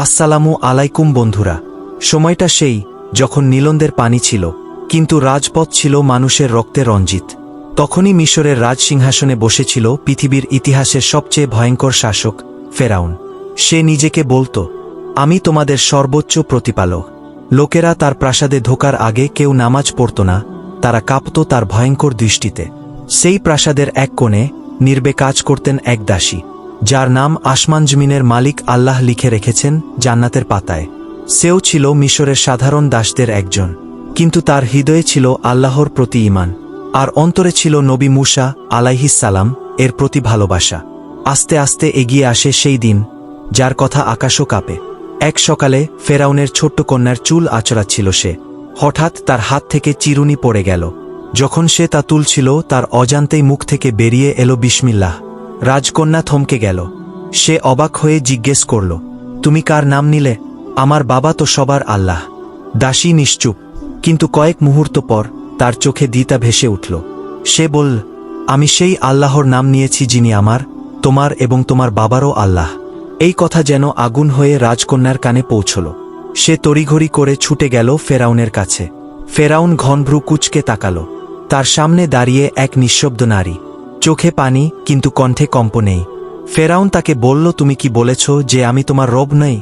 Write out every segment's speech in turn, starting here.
আসসালামু আলাইকুম বন্ধুরা। সময়টা সেই যখন নীলন্দের পানি ছিল, কিন্তু রাজপথ ছিল মানুষের রক্তে রঞ্জিত। তখনই মিশরের রাজসিংহাসনে বসেছিল পৃথিবীর ইতিহাসের সবচেয়ে ভয়ঙ্কর শাসক, ফেরাউন। সে নিজেকে বলত, আমি তোমাদের সর্বোচ্চ প্রতিপালক। লোকেরা তার প্রাসাদে ঢোকার আগে কেউ নামাজ পড়ত না, তারা কাঁপত তার ভয়ঙ্কর দৃষ্টিতে। সেই প্রাসাদের এক কোণে নির্বে কাজ করতেন এক দাসী। যার নাম আসমান জমিনের মালিক আল্লাহ লিখে রেখেছেন জান্নাতের পাতায়। সেও ছিল মিশরের সাধারণ দাসদের একজন, কিন্তু তার হৃদয়ে ছিল আল্লাহর প্রতি ইমান আর অন্তরে ছিল নবী মুসা আলাইহিসালাম এর প্রতি ভালোবাসা। আস্তে আস্তে এগিয়ে আসে সেই দিন, যার কথা আকাশও কাঁপে। এক সকালে ফেরাউনের ছোট্ট কন্যার চুল আচড়াচ্ছিল সে। হঠাৎ তার হাত থেকে চিরুনি পড়ে গেল। যখন সে তা তুলছিল, তার অজান্তেই মুখ থেকে বেরিয়ে এলো বিসমিল্লাহ। রাজকন্যা থমকে গেল। সে অবাক হয়ে জিজ্ঞেস করল, তুমি কার নাম নিলে? আমার বাবা তো সবার আল্লাহ। দাসী নিশ্চুপ। কিন্তু কয়েক মুহূর্ত পর তার চোখে দিতা ভেসে উঠল। সে বলল, আমি সেই আল্লাহর নাম নিয়েছি যিনি আমার, তোমার এবং তোমার বাবারও আল্লাহ। এই কথা যেন আগুন হয়ে রাজকন্যার কানে পৌঁছল। সে তড়িঘড়ি করে ছুটে গেল ফেরাউনের কাছে। ফেরাউন ঘনভ্রু কুচকে তাকাল। তার সামনে দাঁড়িয়ে এক নিঃশব্দ নারী। চোখে পানি, কিন্তু কণ্ঠে কম্প নেই। ফেরাউন তাকে বলল, তুমি কি বলেছ যে আমি তোমার রব নই?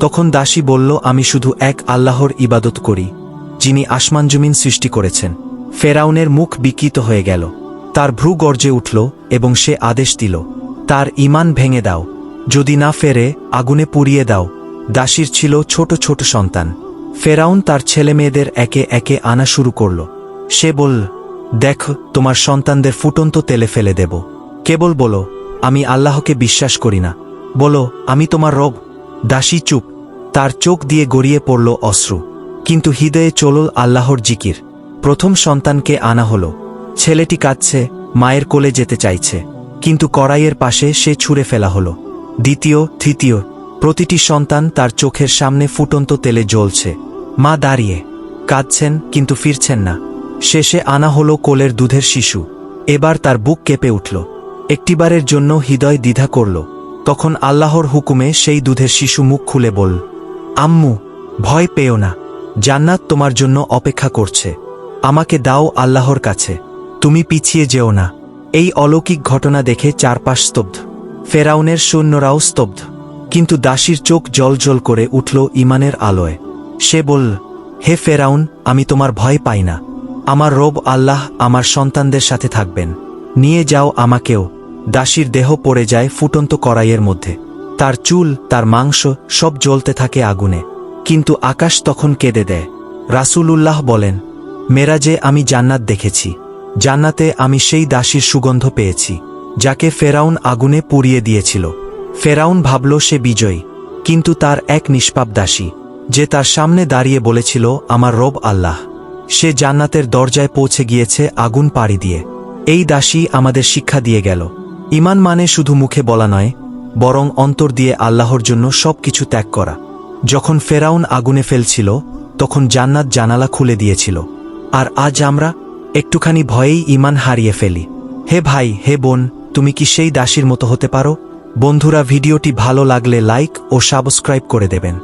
তখন দাসী বলল, আমি শুধু এক আল্লাহর ইবাদত করি, যিনি আসমান জমিন সৃষ্টি করেছেন। ফেরাউনের মুখ বিকৃত হয়ে গেল। তার ভ্রু গর্জে উঠল এবং সে আদেশ দিল, তার ইমান ভেঙে দাও। যদি না ফেরে, আগুনে পুড়িয়ে দাও। দাসীর ছিল ছোট ছোট সন্তান। ফেরাউন তার ছেলে মেয়েদের একে একে আনা শুরু করল। সে বলল দেখ, তোমার সন্তানদের ফুটন্ত তেলে ফেলে দেব। কেবল বলো, আমি আল্লাহকে বিশ্বাস করি না। বলো, আমি তোমার রব। দাসী চুপ। তার চোখ দিয়ে গড়িয়ে পড়ল অশ্রু। কিন্তু হৃদয়ে চলল আল্লাহর জিকির। প্রথম সন্তানকে আনা হল। ছেলেটি কাঁদছে, মায়ের কোলে যেতে চাইছে। কিন্তু কড়াইয়ের পাশে সে ছুঁড়ে ফেলা হল। দ্বিতীয়, তৃতীয়, প্রতিটি সন্তান তার চোখের সামনে ফুটন্ত তেলে জ্বলছে। মা দাঁড়িয়ে। কাঁদছেন, কিন্তু ফিরছেন না। শেষে আনা হল কোলের দুধের শিশু। এবার তার বুক কেঁপে উঠল। একটিবারের জন্য হৃদয় দ্বিধা করল। তখন আল্লাহর হুকুমে সেই দুধের শিশু মুখ খুলে বল, আম্মু, ভয় পেও না। জান্নাত তোমার জন্য অপেক্ষা করছে। আমাকে দাও আল্লাহর কাছে। তুমি পিছিয়ে যেও না। এই অলৌকিক ঘটনা দেখে চারপাশ স্তব্ধ। ফেরাউনের সৈন্যরাও স্তব্ধ। কিন্তু দাসীর চোখ জল করে উঠল ইমানের আলোয়। সে বলল, হে ফেরাউন, আমি তোমার ভয় পাই না। আমার রব আল্লাহ আমার সন্তানদের সাথে থাকবেন। নিয়ে যাও আমাকেও। দাসীর দেহ পড়ে যায় ফুটন্ত কড়াইয়ের মধ্যে। তার চুল, তার মাংস সব জ্বলতে থাকে আগুনে। কিন্তু আকাশ তখন কেঁদে দেয়। রাসূলুল্লাহ বলেন, মেরাজে আমি জান্নাত দেখেছি। জান্নাতে আমি সেই দাসীর সুগন্ধ পেয়েছি, যাকে ফেরাউন আগুনে পুড়িয়ে দিয়েছিল। ফেরাউন ভাবল সে বিজয়ী, কিন্তু তার এক নিষ্পাপ দাসী, যে তার সামনে দাঁড়িয়ে বলেছিল, আমার রব আল্লাহ। সে জান্নাতের দরজায় পৌঁছে গিয়েছে আগুন পাড়ি দিয়ে। এই দাসী আমাদের শিক্ষা দিয়ে গেল। ইমান মানে শুধু মুখে বলা নয়, বরং অন্তর দিয়ে আল্লাহর জন্য সব কিছু ত্যাগ করা। যখন ফেরাউন আগুনে ফেলছিল, তখন জান্নাত জানালা খুলে দিয়েছিল। আর আজ আমরা একটুখানি ভয়েই ইমান হারিয়ে ফেলি। হে ভাই, হে বোন, তুমি কি সেই দাসীর মতো হতে পারো? বন্ধুরা, ভিডিওটি ভালো লাগলে লাইক ও সাবস্ক্রাইব করে দেবেন।